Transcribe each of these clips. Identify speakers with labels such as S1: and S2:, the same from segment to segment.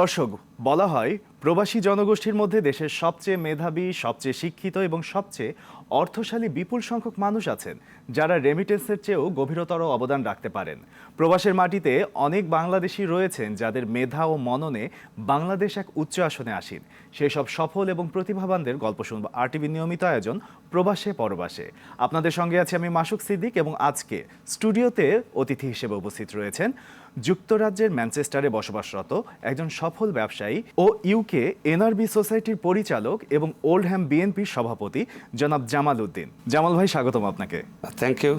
S1: দর্শক, বলা হয় প্রবাসী জনগোষ্ঠীর মধ্যে দেশের সবচেয়ে মেধাবী, সবচেয়ে শিক্ষিত এবং সবচেয়ে অর্থশালী বিপুল সংখ্যক মানুষ আছেন, যারা রেমিটেন্সের চেয়েও গভীরতর অবদান রাখতে পারেন। প্রবাসের মাটিতে অনেক বাংলাদেশি রয়েছেন যাদের মেধা ও মননে বাংলাদেশ এক উচ্চ আসনে আসীন। সেসব সফল এবং প্রতিভাবানদের গল্প শুনব আরটিভি নিয়মিত আয়োজন প্রবাসে পরবাসে। আপনাদের সঙ্গে আছি আমি মাসুক সিদ্দিক এবং আজকে স্টুডিওতে অতিথি হিসেবে উপস্থিত রয়েছেন যুক্তরাজ্যের ম্যানচেস্টারে বসবাসরত একজন সফল ব্যবসায়ী ও ইউকে এনআরবি সোসাইটির পরিচালক এবং ওল্ড হ্যাম বিএনপির সভাপতি জনাব জামাল উদ্দিন। জামাল ভাই, স্বাগতম আপনাকে।
S2: থ্যাংক ইউ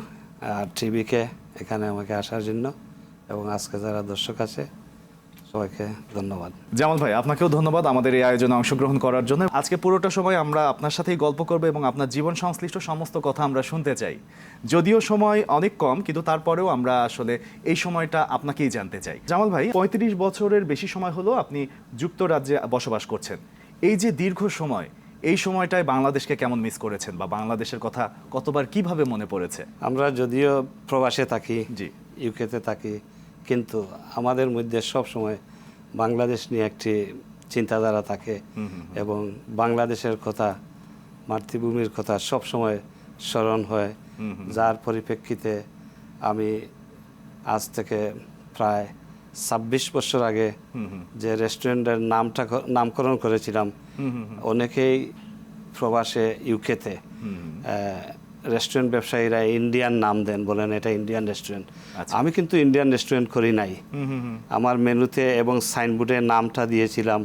S2: টিভিকে এখানে আমাকে আসার জন্য এবং আজকে যারা দর্শক আছে সবাইকে ধন্যবাদ।
S1: জামাল ভাই আপনাকেও ধন্যবাদ আমাদের এই আয়োজনে অংশগ্রহণ করার জন্য। আজকে পুরোটা সময় আমরা আপনার সাথেই গল্প করব এবং আপনার জীবন সংশ্লিষ্ট সমস্ত কথা আমরা শুনতে চাই। যদিও সময় অনেক কম কিন্তু তারপরেও আমরা আসলে এই সময়টা আপনাকেই জানতে চাই। জামাল ভাই পঁয়ত্রিশ বছরের বেশি সময় হলো আপনি যুক্তরাজ্যে বসবাস করছেন। এই যে দীর্ঘ সময় এই সময়টায় বাংলাদেশকে কেমন মিস করেছেন বা বাংলাদেশের কথা কতবার কীভাবে মনে পড়েছে?
S2: আমরা যদিও প্রবাসে থাকি
S1: জি।
S2: ইউকেতে থাকি কিন্তু আমাদের মধ্যে সব সময় বাংলাদেশ নিয়ে একটি চিন্তাধারা থাকে এবং বাংলাদেশের কথা মাতৃভূমির কথা সব সময় স্মরণ হয়। যার পরিপ্রেক্ষিতে আমি আজ থেকে প্রায় ছাব্বিশ বছর আগে যে রেস্টুরেন্টের নামটা নামকরণ করেছিলাম অনেকেই প্রবাসে ইউকেতে রেস্টুরেন্ট ব্যবসায়ীরা ইন্ডিয়ান নাম দেন বলেন এটা ইন্ডিয়ান রেস্টুরেন্ট আমি কিন্তু ইন্ডিয়ান রেস্টুরেন্ট করি নাই। আমার মেনুতে এবং সাইনবোর্ডে নামটা দিয়েছিলাম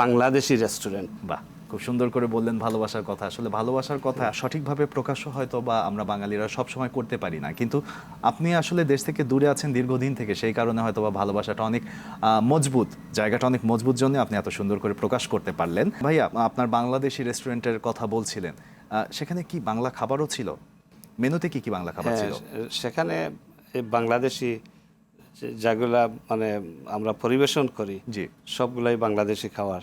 S2: বাংলাদেশি রেস্টুরেন্ট
S1: বা খুব সুন্দর করে বললেন ভালোবাসার কথা। আসলে ভালোবাসার কথা সঠিকভাবে প্রকাশ্য হয়তো বা আমরা বাঙালিরা সব সময় করতে পারি না। কিন্তু আপনি আসলে দেশ থেকে দূরে আছেন দীর্ঘদিন থেকে সেই কারণে হয়তো বা ভালোবাসাটা অনেক মজবুত জায়গাটা অনেক মজবুত জন্য আপনি এত সুন্দর করে প্রকাশ করতে পারলেন। ভাইয়া আপনার বাংলাদেশি রেস্টুরেন্টের কথা বলছিলেন। সেখানে কি বাংলা খাবারও ছিল? মেনুতে কি কি বাংলা খাবার ছিল?
S2: হ্যাঁ, সেখানে বাংলাদেশি যেগুলা মানে আমরা পরিবেশন করি
S1: জি।
S2: সবগুলাই বাংলাদেশি খাবার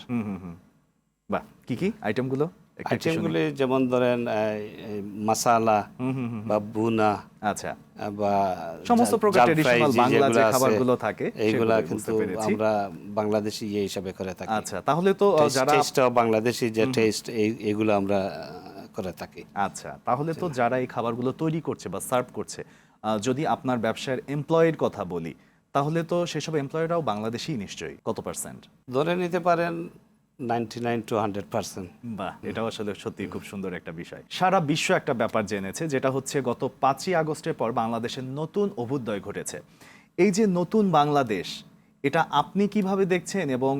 S1: বাহ কি কি আইটেমগুলো।
S2: আইটেমগুলি যেমন ধরেন মাসালা বা বুনা
S1: আচ্ছা।
S2: বা
S1: সমস্ত প্রকার
S2: ফ্রাই
S1: বাংলা যে খাবারগুলো থাকে,
S2: এইগুলা কিন্তু আমরা বাংলাদেশি ইয়ে হিসাবে করে থাকি।
S1: আচ্ছা তাহলে তো যারা
S2: বাংলাদেশি যে টেস্ট এইগুলো আমরা করে থাকি।
S1: আচ্ছা তাহলে তো যারা এই খাবারগুলো তৈরি করছে বা সার্ভ করছে যদি আপনার ব্যবসার এমপ্লয়ের কথা বলি তাহলে তো সেসব এমপ্লয়েরাও বাংলাদেশি নিশ্চয়ই। কত পার্সেন্ট
S2: ধরে নিতে পারেন ninety nine to hundred percent
S1: বাহ এটাও আসলে সত্যি খুব সুন্দর একটা বিষয়। সারা বিশ্ব একটা ব্যাপার জেনেছে যেটা হচ্ছে গত পাঁচই আগস্টের পর বাংলাদেশের নতুন অভ্যুদয় ঘটেছে। এই যে নতুন বাংলাদেশ এটা আপনি কীভাবে দেখছেন এবং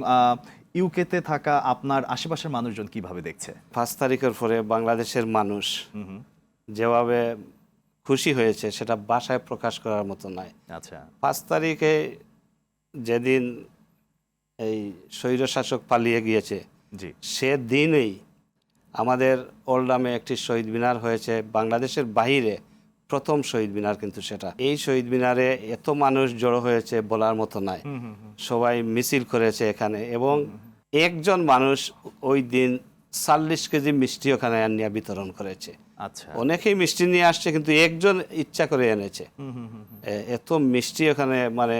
S1: ইউকেতে থাকা আপনার আশেপাশের মানুষজন কীভাবে দেখছে?
S2: পাঁচ তারিখের পরে বাংলাদেশের মানুষ যেভাবে খুশি হয়েছে সেটা বাসায় প্রকাশ করার মতো নয়।
S1: আচ্ছা।
S2: পাঁচ তারিখে যেদিন এই স্বৈরশাসক পালিয়ে গিয়েছে
S1: জি।
S2: সে দিনেই আমাদের ওল্ডামে একটি শহীদ মিনার হয়েছে। বাংলাদেশের বাইরে প্রথম শহীদ মিনার কিন্তু সেটা। এই শহীদ মিনারে এত মানুষ জড়ো হয়েছে বলার মতো নাই সবাই মিছিল করেছে এখানে এবং একজন মানুষ ওই দিন চাল্লিশ কেজি মিষ্টি ওখানে নিয়ে বিতরণ করেছে।
S1: আচ্ছা।
S2: অনেকেই মিষ্টি নিয়ে আসছে কিন্তু একজন ইচ্ছা করে এনেছে। এত মিষ্টি ওখানে মানে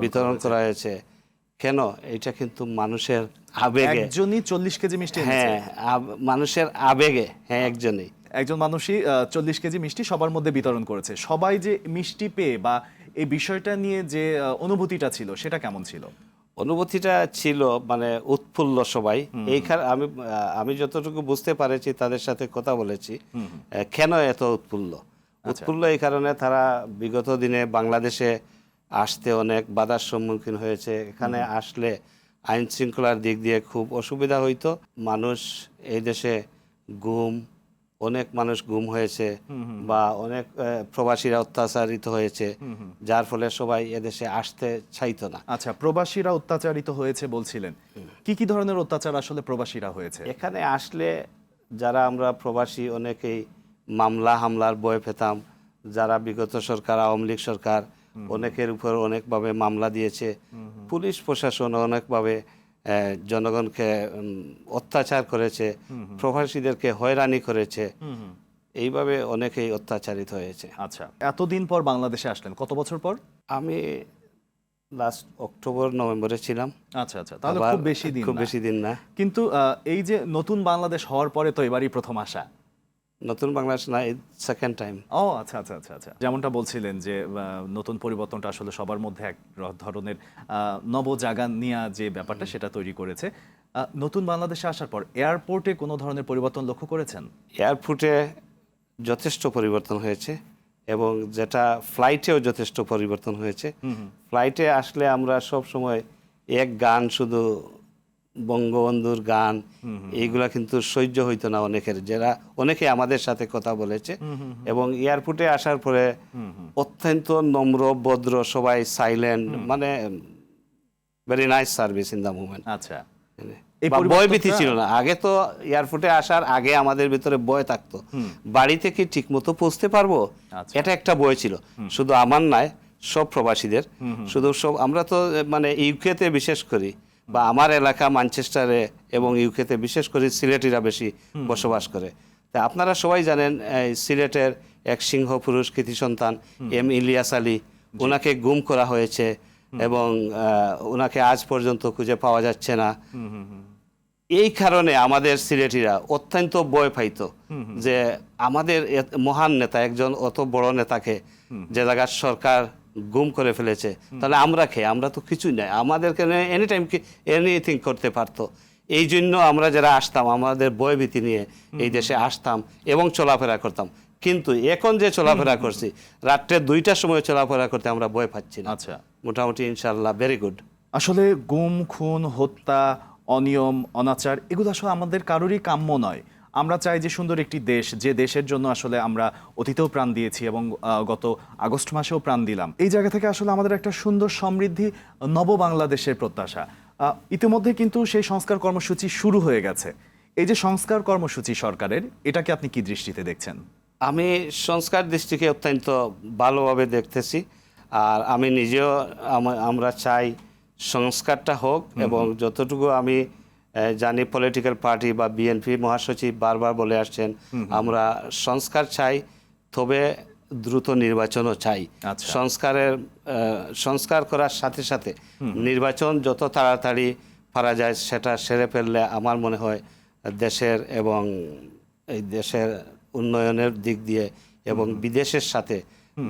S1: বিতরণ
S2: করা হয়েছে। কেন? এটা কিন্তু মানুষের আবেগে।
S1: একজনই চল্লিশ কেজি মিষ্টি
S2: হ্যাঁ মানুষের আবেগে। হ্যাঁ একজনই।
S1: একজন মানুষই চল্লিশ কেজি মিষ্টি সবার মধ্যে বিতরণ করেছে। সবাই যে মিষ্টি পেয়ে বা এই বিষয়টা নিয়ে যে অনুভূতিটা ছিল সেটা কেমন ছিল?
S2: অনুভূতিটা ছিল মানে উৎফুল্ল সবাই। এইখানে আমি আমি যতটুকু বুঝতে পারেছি তাদের সাথে কথা বলেছি কেন এত উৎফুল্ল? উৎফুল্ল এই কারণে তারা বিগত দিনে বাংলাদেশে আসতে অনেক বাধার সম্মুখীন হয়েছে। এখানে আসলে আইন শৃঙ্খলার দিক দিয়ে খুব অসুবিধা হইতো। মানুষ এই দেশে গুম অনেক মানুষ গুম হয়েছে বা অনেক প্রবাসীরা অত্যাচারিত হয়েছে যার ফলে সবাই এদেশে আসতে চাইতো না।
S1: আচ্ছা প্রবাসীরা অত্যাচারিত হয়েছে বলছিলেন। কি কি ধরনের অত্যাচার আসলে প্রবাসীরা হয়েছে?
S2: এখানে আসলে যারা আমরা প্রবাসী অনেকেই মামলা হামলার ভয় পেতাম। যারা বিগত সরকার আওয়ামী লীগ সরকার অনেকের উপর অনেকভাবে মামলা দিয়েছে। পুলিশ প্রশাসন অনেকভাবে জনগণকে অত্যাচার করেছে প্রবাসীদেরকে হয়রানি করেছে। এইভাবে অনেকেই অত্যাচারিত হয়েছে।
S1: আচ্ছা এতদিন পর বাংলাদেশে আসলেন কত বছর পর?
S2: আমি লাস্ট অক্টোবর নভেম্বরে ছিলাম।
S1: আচ্ছা আচ্ছা তাহলে খুব বেশি দিন
S2: খুব বেশি দিন না।
S1: কিন্তু এই যে নতুন বাংলাদেশ হওয়ার পরে তো এবারই প্রথম আসা।
S2: নতুন বাংলাদেশ না সেকেন্ড টাইম
S1: ও আচ্ছা আচ্ছা আচ্ছা আচ্ছা। যেমনটা বলছিলেন যে নতুন পরিবর্তনটা আসলে সবার মধ্যে এক ধরনের নবজাগান নিয়া যে ব্যাপারটা সেটা তৈরি করেছে। নতুন বাংলাদেশে আসার পর এয়ারপোর্টে কোনো ধরনের পরিবর্তন লক্ষ্য করেছেন?
S2: এয়ারপোর্টে যথেষ্ট পরিবর্তন হয়েছে এবং যেটা ফ্লাইটেও যথেষ্ট পরিবর্তন হয়েছে। ফ্লাইটে আসলে আমরা সব সময় এক গান শুধু বঙ্গবন্ধুর গান এইগুলা কিন্তু সহ্য হইতো না অনেকের যারা অনেকে আমাদের সাথে কথা বলেছে। এবং এয়ারপোর্টে আসার পরে অত্যন্ত নম্র ভদ্র সবাই সাইলেন্ট মানে very nice service in the movement
S1: আচ্ছা।
S2: এই ভয় ভীতি ছিল না। আগে তো এয়ারপোর্টে আসার আগে আমাদের ভিতরে ভয় থাকতো। বাড়িতে কি ঠিক মতো পৌঁছতে পারব?
S1: আচ্ছা।
S2: এটা একটা ভয় ছিল। শুধু আমার নয় সব প্রবাসীদের। শুধু সব আমরা তো মানে ইউকেতে বিশেষ করি। বা আমার এলাকা ম্যানচেস্টারে এবং ইউকেতে বিশেষ করে সিলেটিরা বেশি বসবাস করে। তা আপনারা সবাই জানেন এই সিলেটের এক সিংহ পুরুষ কৃতি সন্তান এম ইলিয়াস আলী ওনাকে গুম করা হয়েছে এবং ওনাকে আজ পর্যন্ত খুঁজে পাওয়া যাচ্ছে না। এই কারণে আমাদের সিলেটিরা অত্যন্ত বয় পাইতো যে আমাদের মহান নেতা একজন অত বড় নেতাকে যে জায়গার সরকার গুম করে ফেলেছে। তাহলে আমরা খেয়ে আমরা তো কিছুই নাই। আমাদেরকে এনি টাইম এনিথিং করতে পারতো। এই জন্য আমরা যারা আসতাম আমাদের ভয়ভীতি নিয়ে এই দেশে আসতাম এবং চলাফেরা করতাম। কিন্তু এখন যে চলাফেরা করছি রাত্রে দুইটার সময় চলাফেরা করতে আমরা ভয় পাচ্ছি না।
S1: আচ্ছা।
S2: মোটামুটি ইনশাল্লাহ ভেরি গুড
S1: আসলে গুম খুন হত্যা অনিয়ম অনাচার এগুলো আসলে আমাদের কারোরই কাম্য নয়। আমরা চাই যে সুন্দর একটি দেশ যে দেশের জন্য আসলে আমরা অতীতেও প্রাণ দিয়েছি এবং গত আগস্ট মাসেও প্রাণ দিলাম। এই জায়গা থেকে আসলে আমাদের একটা সুন্দর সমৃদ্ধি নব বাংলাদেশের প্রত্যাশা। ইতিমধ্যে কিন্তু সেই সংস্কার কর্মসূচি শুরু হয়ে গেছে। এই যে সংস্কার কর্মসূচি সরকারের এটাকে আপনি কি দৃষ্টিতে দেখছেন?
S2: আমি সংস্কার দৃষ্টিকে অত্যন্ত ভালোভাবে দেখতেছি। আর আমি নিজেও আমরা চাই সংস্কারটা হোক এবং যতটুকু আমি জানি পলিটিক্যাল পার্টি বা বিএনপি মহাসচিব বারবার বলে আসছেন আমরা সংস্কার চাই তবে দ্রুত নির্বাচনও চাই।
S1: আচ্ছা।
S2: সংস্কারের সংস্কার করার সাথে সাথে নির্বাচন যত তাড়াতাড়ি পারা যায় সেটা সেরে ফেললে আমার মনে হয় দেশের এবং এই দেশের উন্নয়নের দিক দিয়ে এবং বিদেশের সাথে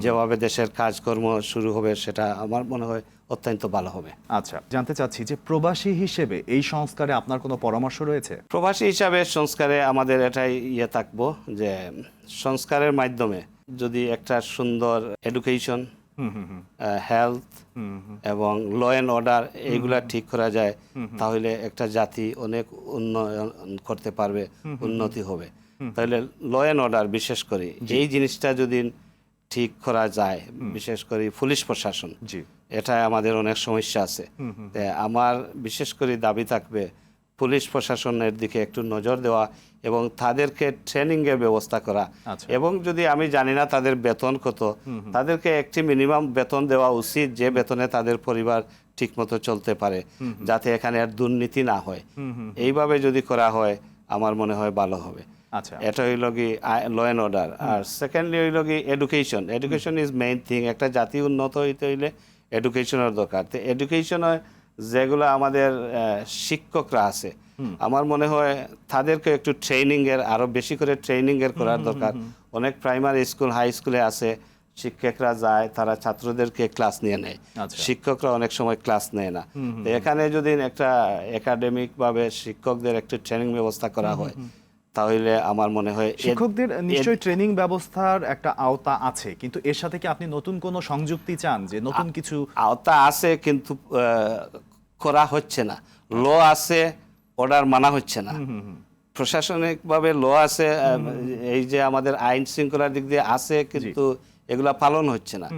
S2: যেভাবে দেশের কাজকর্ম শুরু হবে সেটা আমার মনে হয় অত্যন্ত ভালো হবে।
S1: আচ্ছা জানতে চাচ্ছি যে প্রবাসী হিসেবে এই সংস্কারে আপনার কোনো পরামর্শ রয়েছে?
S2: প্রবাসী হিসাবে সংস্কারে আমাদের এটাই ইয়ে থাকব যে সংস্কারের মাধ্যমে যদি একটা সুন্দর এডুকেশন হেলথ এবং ল অ্যান্ড অর্ডার এইগুলা ঠিক করা যায় তাহলে একটা জাতি অনেক উন্নয়ন করতে পারবে উন্নতি হবে। তাহলে ল অ্যান্ড অর্ডার বিশেষ করে এই জিনিসটা যদি ঠিক করা যায় বিশেষ করে পুলিশ প্রশাসন।
S1: জি।
S2: এটা আমাদের অনেক সমস্যা আছে। আমার বিশেষ করে দাবি থাকবে পুলিশ প্রশাসনের দিকে একটু নজর দেওয়া এবং তাদেরকে ট্রেনিং এর ব্যবস্থা করা।
S1: আচ্ছা।
S2: এবং যদি আমি জানি না তাদের বেতন কত তাদেরকে একটি মিনিমাম বেতন দেওয়া উচিত যে বেতনে তাদের পরিবার ঠিকমতো চলতে পারে যাতে এখানে আর দুর্নীতি না হয়। এইভাবে যদি করা হয় আমার মনে হয় ভালো হবে।
S1: আচ্ছা।
S2: এটা হইল কি ল অ্যান্ড অর্ডার আর সেকেন্ডলি হইল কি education education is main thing একটা জাতি উন্নত হইতে হইলে এডুকেশনের দরকার। তো এডুকেশন যেগুলো আমাদের শিক্ষকরা আছে আমার মনে হয় তাদেরকে একটু ট্রেনিং এর আরও বেশি করে ট্রেনিং এর করার দরকার। অনেক প্রাইমারি স্কুল হাই স্কুলে আছে শিক্ষকরা যায় তারা ছাত্রদেরকে ক্লাস নিয়ে নেয়।
S1: আচ্ছা।
S2: শিক্ষকরা অনেক সময় ক্লাস নেয় না। এখানে যদি একটা একাডেমিক ভাবে শিক্ষকদের একটু ট্রেনিং ব্যবস্থা করা হয় তাহলে আমার মনে হয়
S1: শিক্ষকদের নিশ্চয়ই ট্রেনিং ব্যবস্থার একটা আওতা আছে কিন্তু এর সাথে কি আপনি নতুন কোনো সংযুক্তি চান যে নতুন কিছু?
S2: আওতা আছে কিন্তু করা হচ্ছে না। ল আছে অর্ডার মানা হচ্ছে না। প্রশাসনিকভাবে ল আছে এই যে আমাদের আইন শৃঙ্খলার দিক দিয়ে আছে কিন্তু এগুলা পালন হচ্ছে না।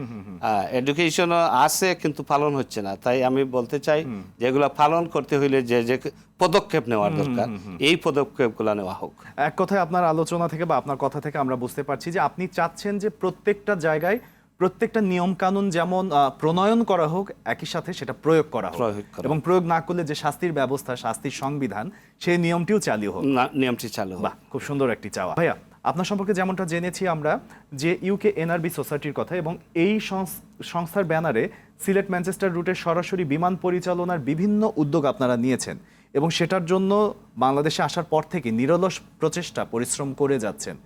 S2: এডুকেশনও আছে কিন্তু পালন হচ্ছে না। তাই আমি বলতে চাই যে এগুলা পালন করতে হইলে যে যে পদক্ষেপ নেওয়ার দরকার এই পদক্ষেপগুলো নেওয়া হোক।
S1: এক কথায় আপনার আলোচনা থেকে বা আপনার কথা থেকে আমরা বুঝতে পারছি যে আপনি চাচ্ছেন যে প্রত্যেকটা জায়গায় প্রত্যেকটা নিয়ম কানুন যেমন প্রণয়ন করা হোক একই সাথে সেটা প্রয়োগ করা হোক। এবং প্রয়োগ না করলে যে শাস্তির ব্যবস্থা শাস্তির সংবিধান সেই নিয়মটিও চালু হোক।
S2: নিয়মটি চালু হোক।
S1: খুব সুন্দর একটি চাওয়া। ভাইয়া আপনার সম্পর্কে যেমনটা জেনেছি আমরা যে ইউকে এনআরবি সোসাইটির কথা এবং এই সংস- সংস্থার ব্যানারে সিলেট ম্যানচেস্টার রুটের সরাসরি বিমান পরিচালনার বিভিন্ন উদ্যোগ আপনারা নিয়েছেন এবং সেটার জন্য বাংলাদেশে আসার পর থেকে নিরলস প্রচেষ্টা পরিশ্রম করে যাচ্ছেন।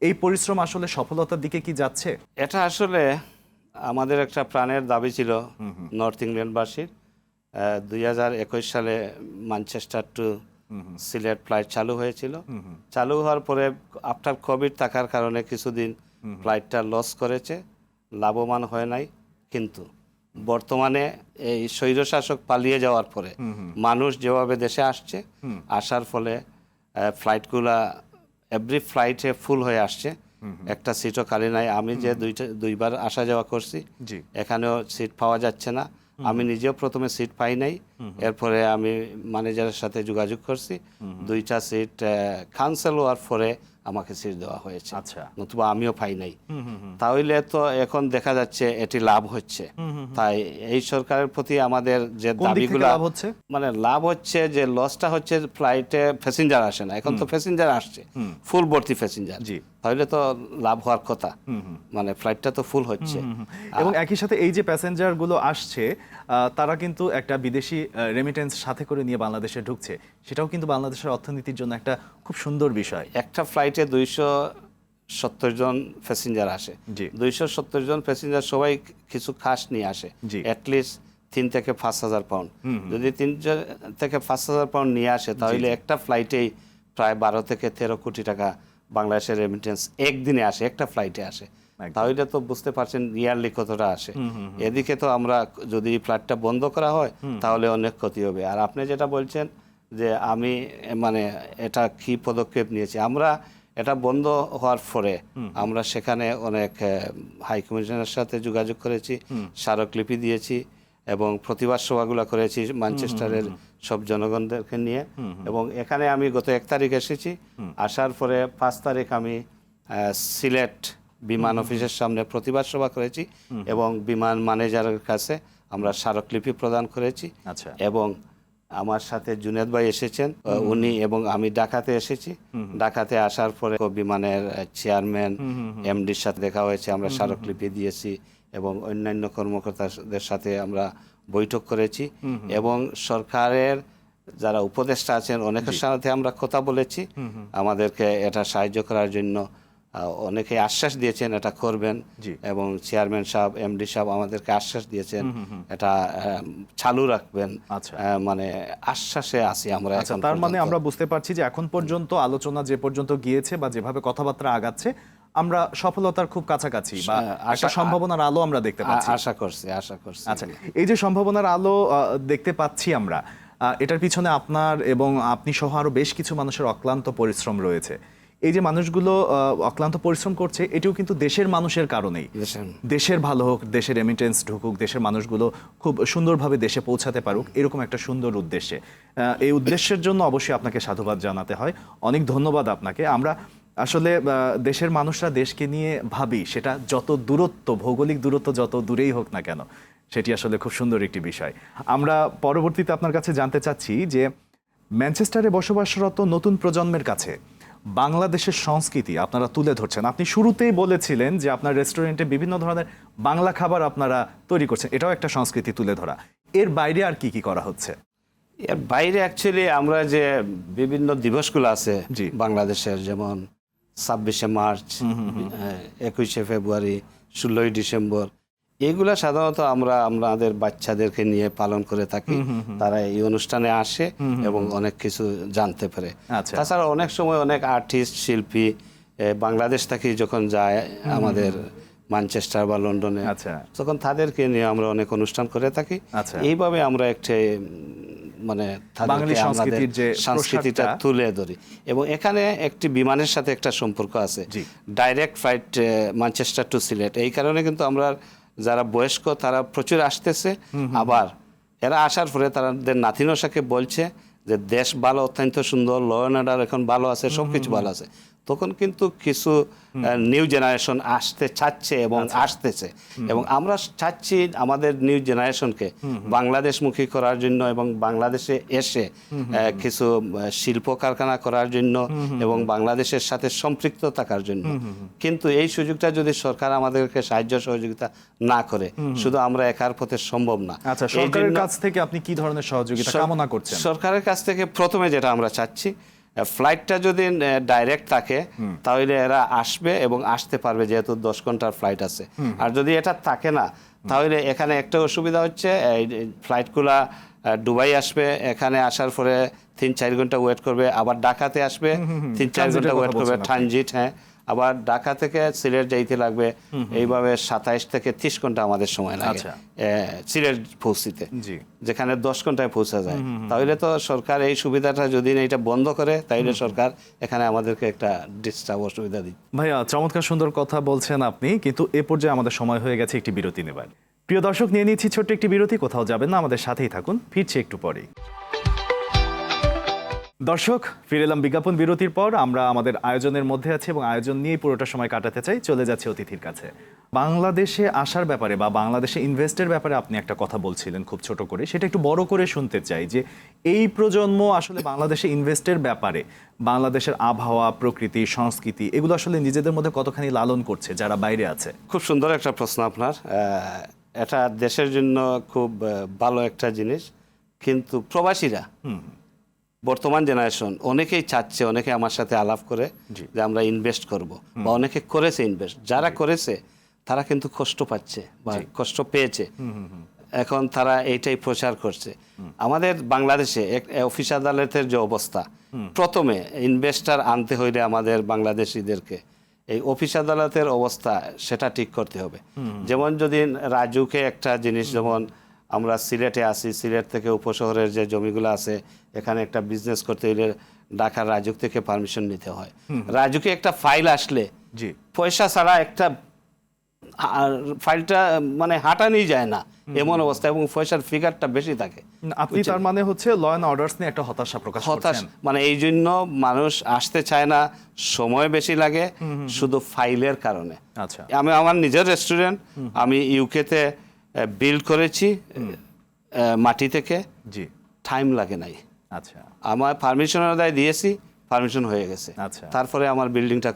S1: এই পরিশ্রম আসলে সফলতার দিকে কি যাচ্ছে?
S2: এটা আসলে আমাদের একটা প্রাণের দাবি ছিল নর্থ ইংল্যান্ডবাসীর। দুই হাজার একুশ সালে ম্যানচেস্টার টু সিলেট ফ্লাইট চালু হয়েছিল। চালু হওয়ার পরে আফটার কোভিড থাকার কারণে কিছুদিন ফ্লাইটটা লস করেছে লাভবান হয় নাই। কিন্তু বর্তমানে এই স্বৈরশাসক পালিয়ে যাওয়ার পরে মানুষ যেভাবে দেশে আসছে আসার ফলে ফ্লাইটগুলা এভরি ফ্লাইটে ফুল হয়ে আসছে। একটা সিটও খালি নাই। আমি যে দুইটা দুইবার আসা যাওয়া করছি এখানেও সিট পাওয়া যাচ্ছে না। আমি নিজেও প্রথমে সিট পাই নাই। এরপরে আমি ম্যানেজারের সাথে যোগাযোগ করছি। দুইটা সিট ক্যান্সেল হওয়ার পরে আমাকে সিট দেওয়া হয়েছে।
S1: আচ্ছা।
S2: নতুবা আমিও পাই নাই। তাহলে তো এখন দেখা যাচ্ছে এটি লাভ হচ্ছে। তাই এই সরকারের প্রতি আমাদের যে দাবিগুলো
S1: লাভ হচ্ছে?
S2: মানে লাভ হচ্ছে যে লসটা হচ্ছে ফ্লাইটে প্যাসেঞ্জার আসে না। এখন তো প্যাসেঞ্জার আসছে। ফুল ভর্তি প্যাসেঞ্জার
S1: জি।
S2: তাহলে তো লাভ হওয়ার কথা। মানে ফ্লাইটটা তো ফুল হচ্ছে।
S1: এবং একই সাথে এই যে প্যাসেঞ্জারগুলো আসছে তারা কিন্তু একটা বিদেশি রেমিটেন্স সাথে করে নিয়ে বাংলাদেশে ঢুকছে। সেটাও কিন্তু বাংলাদেশের অর্থনীতির জন্য একটা খুব সুন্দর বিষয়।
S2: একটা ফ্লাইটে দুইশো সত্তর জন প্যাসেঞ্জার আসে।
S1: জি।
S2: দুইশো সত্তর জন প্যাসেঞ্জার সবাই কিছু খাস নিয়ে আসে।
S1: জি।
S2: অ্যাটলিস্ট তিন থেকে পাঁচ হাজার পাউন্ড যদি তিন থেকে পাঁচ হাজার পাউন্ড নিয়ে আসে তাহলে একটা ফ্লাইটেই প্রায় বারো থেকে তেরো কোটি টাকা বাংলাদেশের রেমিটেন্স একদিনে আসে একটা ফ্লাইটে আসে। তাহলে তো বুঝতে পারছেন ইয়ারলি কতটা আসে। এদিকে তো আমরা যদি ফ্লাইটটা বন্ধ করা হয় তাহলে অনেক ক্ষতি হবে। আর আপনি যেটা বলছেন যে আমি মানে এটা কি পদক্ষেপ নিয়েছি আমরা এটা বন্ধ হওয়ার পরে আমরা সেখানে অনেক হাই কমিশনের সাথে যোগাযোগ করেছি স্মারকলিপি দিয়েছি এবং প্রতিবাদ সভাগুলো করেছি ম্যানচেস্টারের সব জনগণদেরকে নিয়ে এবং এখানে আমি গত এক তারিখ এসেছি। আসার পরে পাঁচ তারিখ আমি সিলেট বিমান অফিসের সামনে প্রতিবাদ সভা করেছি এবং বিমান ম্যানেজারের কাছে আমরা স্মারকলিপি প্রদান করেছি
S1: আচ্ছা।
S2: এবং আমার সাথে জুনেদ ভাই এসেছেন উনি এবং আমি ঢাকাতে এসেছি। ঢাকাতে আসার পরে বিমানের চেয়ারম্যান এমডির সাথে দেখা হয়েছে আমরা স্মারকলিপি দিয়েছি। এবং অন্যান্য কর্মকর্তাদের সাথে আমরা বৈঠক করেছি। এবং সরকারের যারা উপদেষ্টা আছেন অনেকের সাথে আমরা কথা বলেছি। আমাদেরকে এটা সাহায্য করার জন্য অনেকে আশ্বাস দিয়েছেন এটা করবেন। এবং চেয়ারম্যান সাহেব এমডি সাহেব আমাদেরকে আশ্বাস দিয়েছেন এটা চালু রাখবেন।
S1: আচ্ছা।
S2: মানে আশ্বাসে আছি আমরা
S1: আচ্ছা তার মানে আমরা বুঝতে পারছি যে এখন পর্যন্ত আলোচনা যে পর্যন্ত গিয়েছে বা যেভাবে কথাবার্তা আগাচ্ছে আমরা সফলতার খুব কাছাকাছি বা একটা সম্ভাবনার আলো আমরা দেখতে পাচ্ছি।
S2: আশা করছি আশা করছি।
S1: আচ্ছা এই যে সম্ভাবনার আলো দেখতে পাচ্ছি আমরা এটার পিছনে আপনার এবং আপনি সহ আরও বেশ কিছু মানুষের অক্লান্ত পরিশ্রম রয়েছে। এই যে মানুষগুলো অক্লান্ত পরিশ্রম করছে এটিও কিন্তু দেশের মানুষের কারণেই।
S2: দেশের-
S1: ভালো হোক দেশের রেমিটেন্স ঢুকুক দেশের মানুষগুলো খুব সুন্দরভাবে দেশে পৌঁছাতে পারুক এরকম একটা সুন্দর উদ্দেশ্যে। এই উদ্দেশ্যের জন্য অবশ্যই আপনাকে সাধুবাদ জানাতে হয়। অনেক ধন্যবাদ আপনাকে। আমরা আসলে দেশের মানুষরা দেশকে নিয়ে ভাবি সেটা যত দূরত্ব ভৌগোলিক দূরত্ব যত দূরেই হোক না কেন সেটি আসলে খুব সুন্দর একটি বিষয়। আমরা পরবর্তীতে আপনার কাছে জানতে চাচ্ছি যে ম্যানচেস্টারে বসবাসরত নতুন প্রজন্মের কাছে বাংলাদেশের সংস্কৃতি আপনারা তুলে ধরছেন। আপনি শুরুতেই বলেছিলেন যে আপনার রেস্টুরেন্টে বিভিন্ন ধরনের বাংলা খাবার আপনারা তৈরি করছেন এটাও একটা সংস্কৃতি তুলে ধরা। এর বাইরে আর কি কি করা হচ্ছে?
S2: এর বাইরে অ্যাকচুয়ালি আমরা যে বিভিন্ন দিবসগুলো আছে। বাংলাদেশের যেমন ছাব্বিশে মার্চ একুশে ফেব্রুয়ারি ষোলোই ডিসেম্বর। এগুলা সাধারণত আমরা আমাদের বাচ্চাদেরকে নিয়ে পালন করে থাকি। তারা এই অনুষ্ঠানে আসে এবং অনেক কিছু জানতে পারে।
S1: আচ্ছা।
S2: তাছাড়া অনেক সময় অনেক আর্টিস্ট শিল্পী বাংলাদেশ থেকে যখন যায় আমাদের ম্যানচেস্টার বা লন্ডনে
S1: আচ্ছা।
S2: তখন তাদেরকে নিয়ে আমরা অনেক অনুষ্ঠান করে থাকি।
S1: আচ্ছা।
S2: এইভাবে আমরা একটা মানে
S1: বাঙালি সংস্কৃতির যে
S2: সংস্কৃতিটা তুলে ধরি। এবং এখানে একটি বিমানের সাথে একটা সম্পর্ক আছে। Direct flight Manchester to Sylhet এই কারণে কিন্তু আমরা যারা বয়স্ক তারা প্রচুর আসতেছে। আবার এরা আসার পরে তাদের নাতিনশাকে বলছে যে দেশ ভালো অত্যন্ত সুন্দর ল অ্যান্ড অর্ডার এখন ভালো আছে সবকিছু ভালো আছে। তখন কিন্তু কিছু নিউ জেনারেশন আসতে চাচ্ছে এবং আসতেছে। এবং আমরা চাচ্ছি আমাদের নিউ জেনারেশনকে বাংলাদেশমুখী করার জন্য এবং বাংলাদেশে এসে কিছু শিল্প কারখানা করার জন্য এবং বাংলাদেশের সাথে সম্পৃক্ত থাকার জন্য। কিন্তু এই সুযোগটা যদি সরকার আমাদেরকে সাহায্য সহযোগিতা না করে শুধু আমরা একার পথে সম্ভব না।
S1: আচ্ছা সরকারের কাছ থেকে আপনি কি ধরনের সহযোগিতা কামনা করছেন?
S2: সরকারের কাছ থেকে প্রথমে যেটা আমরা চাচ্ছি ফ্লাইটটা যদি ডাইরেক্ট থাকে তাহলে এরা আসবে এবং আসতে পারবে যেহেতু দশ ঘণ্টার ফ্লাইট আছে। আর যদি এটা থাকে না তাহলে এখানে একটা অসুবিধা হচ্ছে এই ফ্লাইটগুলা দুবাই আসবে এখানে আসার পরে তিন চার ঘণ্টা ওয়েট করবে আবার ঢাকাতে আসবে তিন চার
S1: ঘণ্টা
S2: ওয়েট করবে ট্রানজিট হ্যাঁ। আবার ঢাকা থেকে সিলেট যাইতে লাগবে। এইভাবে সাতাইশ থেকে ত্রিশ ঘণ্টা আমাদের সময় লাগে।
S1: আচ্ছা।
S2: সিলেট পৌঁছিতে।
S1: জি।
S2: যেখানে দশ ঘন্টায় পৌঁছা যায়। তাহলে তো সরকার এই সুবিধাটা যদি না এটা বন্ধ করে তাহলে সরকার এখানে আমাদেরকে একটা ডিস্টার্ব অসুবিধা দিচ্ছে
S1: ভাইয়া চমৎকার সুন্দর কথা বলছেন আপনি কিন্তু এ পর্যায়ে আমাদের সময় হয়ে গেছে একটি বিরতি নেবার। প্রিয় দর্শক নিয়ে নিচ্ছি ছোট্ট একটি বিরতি কোথাও যাবেন না আমাদের সাথেই থাকুন ফিরছি একটু পরেই। দর্শক ফিরে এলাম বিজ্ঞাপন বিরতির পর। আমরা আমাদের আয়োজনের মধ্যে আছি এবং আয়োজন নিয়েই পুরোটা সময় কাটাতে চাই। চলে যাচ্ছে অতিথির কাছে। বাংলাদেশে আসার ব্যাপারে বা বাংলাদেশে ইনভেস্টের ব্যাপারে আপনি একটা কথা বলছিলেন খুব ছোট করে। সেটা একটু বড় করে শুনতে চাই যে এই প্রজন্ম আসলে বাংলাদেশে ইনভেস্টের ব্যাপারে বাংলাদেশের আবহাওয়া প্রকৃতি সংস্কৃতি এগুলো আসলে নিজেদের মধ্যে কতখানি লালন করছে যারা বাইরে আছে?
S2: খুব সুন্দর একটা প্রশ্ন আপনার। এটা দেশের জন্য খুব ভালো একটা জিনিস। কিন্তু প্রবাসীরা বর্তমান জেনারেশন অনেকেই চাচ্ছে অনেকে আমার সাথে আলাপ করে যে আমরা ইনভেস্ট করব বা অনেকে করেছে ইনভেস্ট যারা করেছে তারা কিন্তু কষ্ট পাচ্ছে বা কষ্ট পেয়েছে। এখন তারা এইটাই প্রচার করছে। আমাদের বাংলাদেশে অফিস আদালতের যে অবস্থা প্রথমে ইনভেস্টার আনতে হইলে আমাদের বাংলাদেশিদেরকে এই অফিস আদালতের অবস্থা সেটা ঠিক করতে হবে। যেমন যদি রাজুকে একটা জিনিস যেমন আমরা সিলেটে আসি সিলেট থেকে উপশহরের যে জমিগুলো আছে এখানে একটা বিজনেস করতে হলে ঢাকার রাজুক থেকে পারমিশন নিতে হয়। রাজুকে একটা ফাইল আসলে
S1: জি।
S2: পয়সা ছাড়া একটা ফাইলটা মানে হাঁটানি যায় না এমন অবস্থা এবং পয়সার ফিগারটা বেশি থাকে।
S1: আপনি তার মানে হচ্ছে ল অ্যান্ড অর্ডার্স নিয়ে একটা হতাশা প্রকাশ
S2: হতাশ। মানে এই জন্য মানুষ আসতে চায় না সময় বেশি লাগে শুধু ফাইলের কারণে।
S1: আচ্ছা।
S2: আমি আমার নিজের রেস্টুরেন্ট আমি ইউকেতে বিল্ড করেছি মাটি থেকে।
S1: জি।
S2: টাইম লাগে নাই।
S1: আচ্ছা।
S2: আমার পারমিশন দায় দিয়েছি পারমিশন হয়ে গেছে।
S1: আচ্ছা।
S2: তারপরে আমার বিল্ডিংটা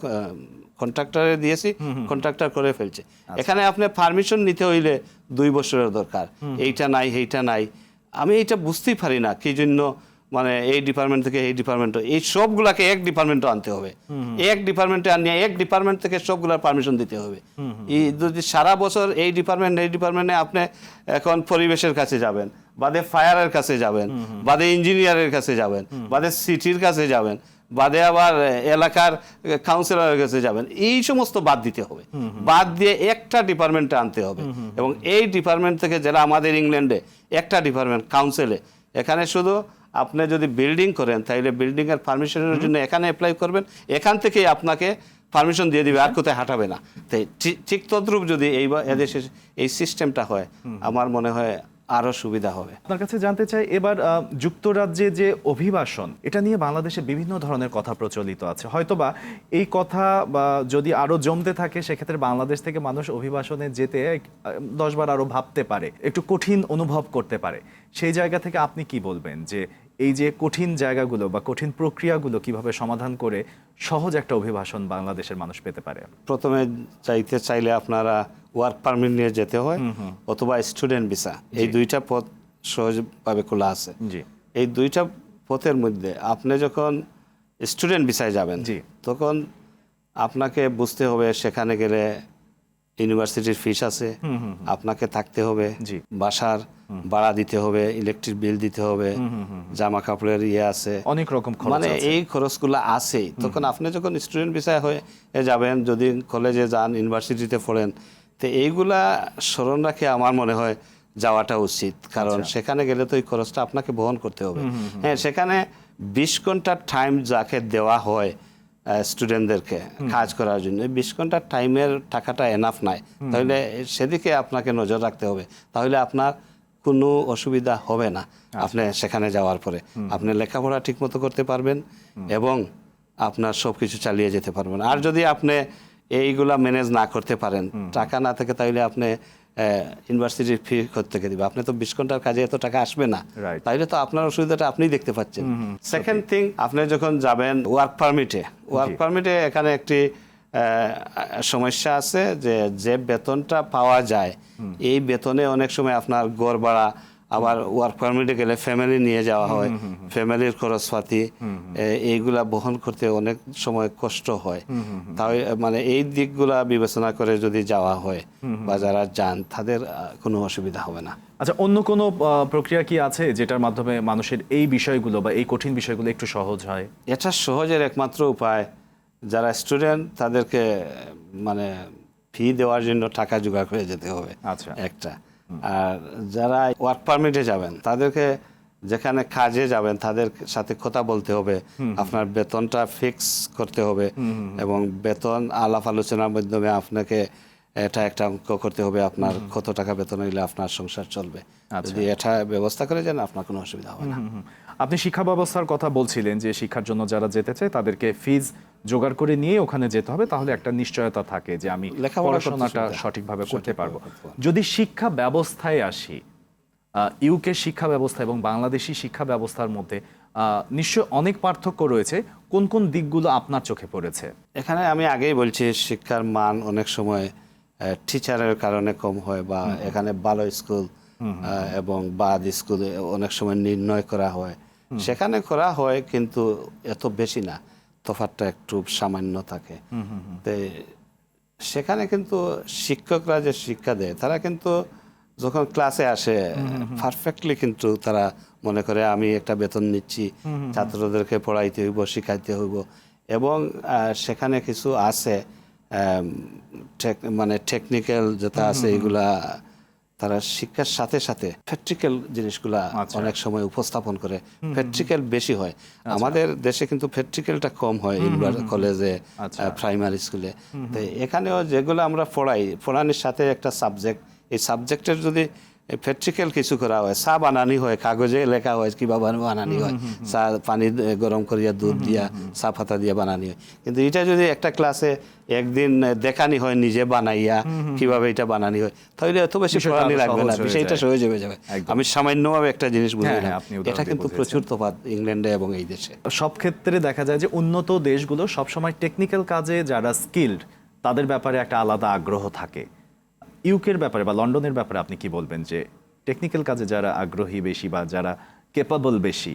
S2: কন্ট্রাক্টরে দিয়েছি কন্ট্রাক্টর করে ফেলছে। এখানে আপনি পারমিশন নিতে হইলে দুই বছরের দরকার। এইটা নাই এইটা নাই। আমি এইটা বুঝতেই পারি না কি জন্য মানে এই ডিপার্টমেন্ট থেকে এই ডিপার্টমেন্ট এই সবগুলাকে এক ডিপার্টমেন্টে আনতে হবে। এক ডিপার্টমেন্টে আনিয়ে এক ডিপার্টমেন্ট থেকে সবগুলার পারমিশন দিতে হবে। এই যদি সারা বছর এই ডিপার্টমেন্ট এই ডিপার্টমেন্টে আপনি এখন পরিবেশের কাছে যাবেন বাদে ফায়ারের কাছে যাবেন বাদে ইঞ্জিনিয়ারের কাছে যাবেন বাদে সিটির কাছে যাবেন বাদে আবার এলাকার কাউন্সিলরের কাছে যাবেন এই সমস্ত বাদ দিতে হবে। বাদ দিয়ে একটা ডিপার্টমেন্টে আনতে হবে। এবং এই ডিপার্টমেন্ট থেকে যারা আমাদের ইংল্যান্ডে একটা ডিপার্টমেন্ট কাউন্সিলে এখানে শুধু আপনি যদি বিল্ডিং করেন তাহলে বিল্ডিং এর পারমিশনের জন্য এখানে অ্যাপ্লাই করবেন এখান থেকেই আপনাকে পারমিশন দিয়ে দিবে আর কোথায় হাঁটাবে না। তাই ঠিক- তদ্রূপ যদি এই এদেশে এই সিস্টেমটা হয় আমার মনে হয় আরও সুবিধা হবে।
S1: আপনার কাছে জানতে চাই এবার যুক্তরাজ্যে যে অভিবাসন এটা নিয়ে বাংলাদেশে বিভিন্ন ধরনের কথা প্রচলিত আছে। হয়তোবা এই কথা বা যদি আরও জমতে থাকে সেক্ষেত্রে বাংলাদেশ থেকে মানুষ অভিবাসনে যেতে দশবার আরও ভাবতে পারে একটু কঠিন অনুভব করতে পারে। সেই জায়গা থেকে আপনি কি বলবেন যে এই যে কঠিন জায়গাগুলো বা কঠিন প্রক্রিয়াগুলো কীভাবে সমাধান করে সহজ একটা অভিবাসন বাংলাদেশের মানুষ পেতে পারে?
S2: প্রথমে চাইতে চাইলে আপনারা ওয়ার্ক পারমিট নিয়ে যেতে হয় অথবা স্টুডেন্ট ভিসা এই দুইটা পথ সহজভাবে খোলা আছে।
S1: জি।
S2: এই দুইটা পথের মধ্যে আপনি যখন স্টুডেন্ট ভিসায় যাবেন
S1: জি।
S2: তখন আপনাকে বুঝতে হবে সেখানে গেলে ইউনিভার্সিটির ফিস আছে আপনাকে থাকতে হবে বাসার ভাড়া দিতে হবে ইলেকট্রিক বিল দিতে হবে জামা কাপড়ের ইয়ে আছে।
S1: অনেক রকম
S2: মানে এই খরচগুলো আছেই তখন আপনি যখন স্টুডেন্ট বিষয় হয়ে যাবেন যদি কলেজে যান ইউনিভার্সিটিতে পড়েন তো এইগুলা স্মরণ রাখে আমার মনে হয় যাওয়াটা উচিত। কারণ
S1: আচ্ছা।
S2: সেখানে গেলে তো এই খরচটা আপনাকে বহন করতে হবে। হ্যাঁ সেখানে বিশ ঘণ্টার টাইম যাকে দেওয়া হয় স্টুডেন্টদেরকে কাজ করার জন্য। বিশ ঘণ্টার টাইমের টাকাটা এনাফ নাই। তাহলে সেদিকে আপনাকে নজর রাখতে হবে। তাহলে আপনার কোনো অসুবিধা হবে না
S1: আচ্ছা।
S2: আপনি সেখানে যাওয়ার পরে। আপনি লেখাপড়া ঠিকমতো করতে পারবেন এবং আপনার সব কিছু চালিয়ে যেতে পারবেন। আর যদি আপনি এইগুলা ম্যানেজ না করতে পারেন টাকা না থাকে তাহলে আপনি ইউনিভার্সিটির ফি থেকে দিবে। আপনি তো বিশ ঘণ্টার কাজে এত টাকা আসবে না. তাইলে তো আপনার অসুবিধাটা আপনি দেখতে পাচ্ছেন। সেকেন্ড থিং আপনি যখন যাবেন ওয়ার্ক পারমিটে ওয়ার্ক পারমিটে এখানে একটি আহ, সমস্যা আছে যে যে বেতনটা পাওয়া যায় এই বেতনে অনেক সময় আপনার গড় ভাড়া আবার ওয়ার্ক পারমিটে গেলে ফ্যামিলি নিয়ে যাওয়া হয়। ফ্যামিলির খরচপাতি এইগুলা বহন করতে অনেক সময় কষ্ট হয়। তাই মানে এই দিকগুলা বিবেচনা করে যদি যাওয়া হয় বা যারা যান তাদের কোনো অসুবিধা হবে না।
S1: আচ্ছা অন্য কোনো প্রক্রিয়া কি আছে যেটার মাধ্যমে মানুষের এই বিষয়গুলো বা এই কঠিন বিষয়গুলো একটু সহজ হয়?
S2: এটা সহজের একমাত্র উপায়। যারা স্টুডেন্ট তাদেরকে মানে ফি দেওয়ার জন্য টাকা জোগাড় করে যেতে হবে।
S1: আচ্ছা।
S2: একটা। আর যারা ওয়ার্ক পারমিটে যাবেন তাদেরকে যেখানে কাজে যাবেন তাদের সাথে কথা বলতে হবে। আপনার বেতনটা ফিক্স করতে হবে এবং বেতন আলাপ আলোচনার মাধ্যমে আপনাকে এটা একটা অঙ্ক করতে হবে। আপনার কত টাকা বেতন হইলে আপনার সংসার চলবে।
S1: আচ্ছা।
S2: যদি এটা ব্যবস্থা করে যান আপনার কোনো অসুবিধা হবে না।
S1: আপনি শিক্ষা ব্যবস্থার কথা বলছিলেন যে শিক্ষার জন্য যারা যেতে চায় তাদেরকে ফিজ জোগাড় করে নিয়ে ওখানে যেতে হবে তাহলে একটা নিশ্চয়তা থাকে যে আমি পড়াশোনাটা সঠিকভাবে করতে পারব। যদি শিক্ষা ব্যবস্থায় আসি ইউকে শিক্ষা ব্যবস্থা এবং বাংলাদেশি শিক্ষা ব্যবস্থার মধ্যে নিশ্চয় অনেক পার্থক্য রয়েছে। কোন কোন দিকগুলো আপনার চোখে পড়েছে?
S2: এখানে আমি আগেই বলছি শিক্ষার মান অনেক সময় টিচারের কারণে কম হয় বা এখানে ভালো স্কুল এবং বাদ স্কুল অনেক সময় নির্ণয় করা হয়। সেখানে করা হয় কিন্তু এত বেশি না তফাৎটা একটু সামান্য থাকে। সেখানে কিন্তু শিক্ষকরা যে শিক্ষা দেয় তারা কিন্তু যখন ক্লাসে আসে পারফেক্টলি কিন্তু তারা মনে করে আমি একটা বেতন নিচ্ছি ছাত্রদেরকে পড়াইতে হইব শিখাইতে হইব। এবং সেখানে কিছু আছে মানে টেকনিক্যাল যেটা আছে এগুলা তারা শিক্ষার সাথে সাথে প্র্যাকটিক্যাল জিনিসগুলা
S1: আচ্ছা।
S2: অনেক সময় উপস্থাপন করে। প্র্যাকটিক্যাল বেশি হয়। আমাদের দেশে কিন্তু প্র্যাকটিক্যালটা কম হয় কলেজে
S1: আচ্ছা।
S2: প্রাইমারি স্কুলে তো এখানেও যেগুলো আমরা পড়াই পড়ানোর সাথে একটা সাবজেক্ট এই সাবজেক্টের যদি প্র্যাকটিক্যাল কিছু করা হয়। চা বানানি হয় কাগজে লেখা হয় কীভাবে বানানি হয়। চা পানি গরম করিয়া দুধ দিয়া চা পাতা দিয়া বানানি হয়। কিন্তু এটা যদি একটা ক্লাসে একদিন দেখানি হয় নিজে বানাইয়া কীভাবে এটা বানানি হয় তাহলে এত বেশি পড়ানি লাগবে না। বিষয়টা সহজ হয়ে যাবে। আমি সামান্যভাবে একটা জিনিস
S1: হ্যাঁ,
S2: বুঝলাম
S1: হ্যাঁ, আপনি
S2: এটা কিন্তু প্রচুর তফাৎ ইংল্যান্ডে এবং এই দেশে।
S1: সব ক্ষেত্রে দেখা যায় যে উন্নত দেশগুলো সবসময় টেকনিক্যাল কাজে যারা স্কিল্ড তাদের ব্যাপারে একটা আলাদা আগ্রহ থাকে। ইউকের ব্যাপারে বা লন্ডনের ব্যাপারে আপনি কি বলবেন যে টেকনিক্যাল কাজে যারা আগ্রহী বেশি বা যারা কেপাবল বেশি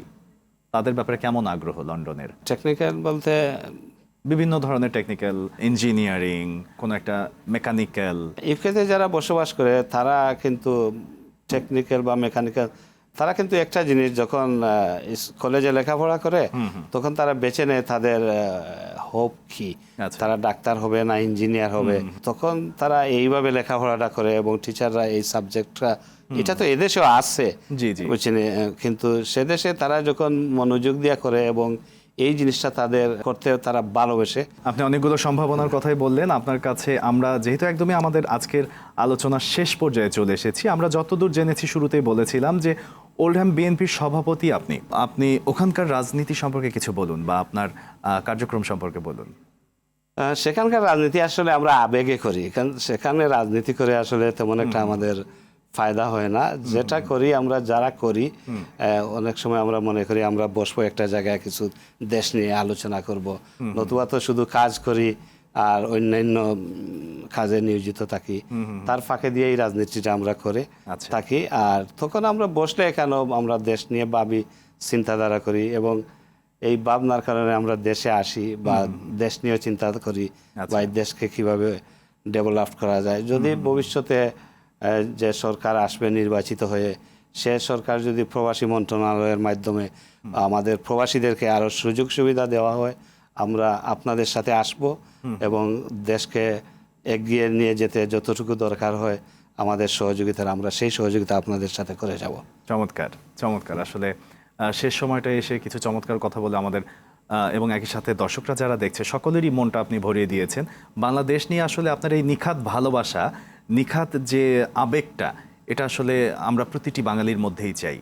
S1: তাদের ব্যাপারে কেমন আগ্রহ লন্ডনের?
S2: টেকনিক্যাল বলতে
S1: বিভিন্ন ধরনের টেকনিক্যাল ইঞ্জিনিয়ারিং কোনো একটা মেকানিক্যাল
S2: ইউকেতে যারা বসবাস করে তারা কিন্তু টেকনিক্যাল বা মেকানিক্যাল তারা কিন্তু একটা জিনিস যখন কলেজে লেখাপড়া করে তখন তারা বেছে নেয় তাদের হোপ কি।
S1: আচ্ছা।
S2: তারা ডাক্তার হবে না ইঞ্জিনিয়ার হবে। তখন তারা এইভাবে লেখাপড়াটা করে এবং টিচাররা এই সাবজেক্টটা এটা তো এদেশেও আছে।
S1: জি, জি।
S2: বুঝছেন? কিন্তু সেদেশে তারা যখন মনোযোগ দিয়া করে এবং এই জিনিসটা তাদের করতে তারা ভালোবেসে।
S1: আপনি অনেকগুলো সম্ভাবনার কথাই বললেন। আপনার কাছে আমরা যেহেতু একদমই আমাদের আজকের আলোচনার শেষ পর্যায়ে চলে এসেছি আমরা যতদূর জেনেছি শুরুতেই বলেছিলাম যে ওল্ডহ্যাম বিএনপির সভাপতি আপনি। আপনি ওখানকার রাজনীতি সম্পর্কে কিছু বলুন বা আপনার কার্যক্রম সম্পর্কে বলুন।
S2: সেখানকার রাজনীতি আসলে আমরা আবেগে করি কারণ সেখানে রাজনীতি করে আসলে তেমন একটা আমাদের ফায়দা হয় না। যেটা করি আমরা যারা করি অনেক সময় আমরা মনে করি আমরা বসবো একটা জায়গায় কিছু দেশ নিয়ে আলোচনা করব। নতুবা তো শুধু কাজ করি আর অন্যান্য কাজে নিয়োজিত থাকি। তার ফাঁকে দিয়ে এই রাজনীতিটা আমরা করে
S1: আচ্ছা।
S2: থাকি। আর তখন আমরা বসলে এখানেও আমরা দেশ নিয়ে ভাবি চিন্তাধারা করি এবং এই ভাবনার কারণে আমরা দেশে আসি বা দেশ নিয়ে চিন্তা করি বা এই দেশকে কীভাবে ডেভেলপ করা যায়। যদি ভবিষ্যতে যে সরকার আসবে নির্বাচিত হয়ে সে সরকার যদি প্রবাসী মন্ত্রণালয়ের মাধ্যমে আমাদের প্রবাসীদেরকে আরও সুযোগ সুবিধা দেওয়া হয় আমরা আপনাদের সাথে আসব এবং দেশকে এগিয়ে নিয়ে যেতে যতটুকু দরকার হয় আমাদের সহযোগিতার আমরা সেই সহযোগিতা আপনাদের সাথে করে যাব।
S1: চমৎকার চমৎকার। আসলে শেষ সময়টা এসে কিছু চমৎকার কথা বলে আমাদের এবং একই সাথে দর্শকরা যারা দেখছে সকলেরই মনটা আপনি ভরিয়ে দিয়েছেন। বাংলাদেশ নিয়ে আসলে আপনার এই নিখাত ভালোবাসা নিখাত যে আবেগটা এটা আসলে আমরা প্রতিটি বাঙালির মধ্যেই চাই।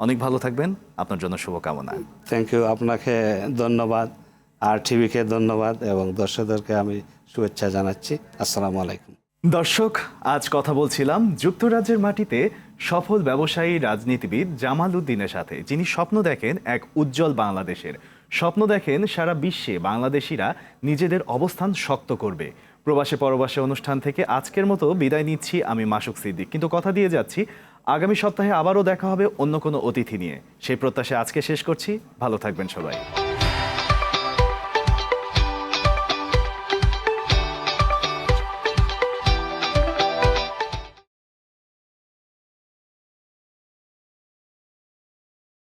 S1: অনেক ভালো থাকবেন আপনার জন্য শুভকামনা।
S2: থ্যাংক ইউ আপনাকে ধন্যবাদ আর টিভিকে ধন্যবাদ এবং দর্শকদেরকে আমি শুভেচ্ছা জানাচ্ছি। আসসালামু আলাইকুম।
S1: দর্শক আজ কথা বলছিলাম যুক্তরাজ্যের মাটিতে সফল ব্যবসায়ী রাজনীতিবিদ জামাল উদ্দিনের সাথে যিনি স্বপ্ন দেখেন এক উজ্জ্বল বাংলাদেশের। স্বপ্ন দেখেন সারা বিশ্বে বাংলাদেশিরা নিজেদের অবস্থান শক্ত করবে। প্রবাসে পরবাসে অনুষ্ঠান থেকে আজকের মতো বিদায় নিচ্ছি আমি মাসুক সিদ্দিক। কিন্তু কথা দিয়ে যাচ্ছি, আগামী সপ্তাহে আবারও দেখা হবে অন্য কোনো অতিথি নিয়ে। সেই প্রত্যাশা আজকে শেষ করছি। ভালো থাকবেন সবাই।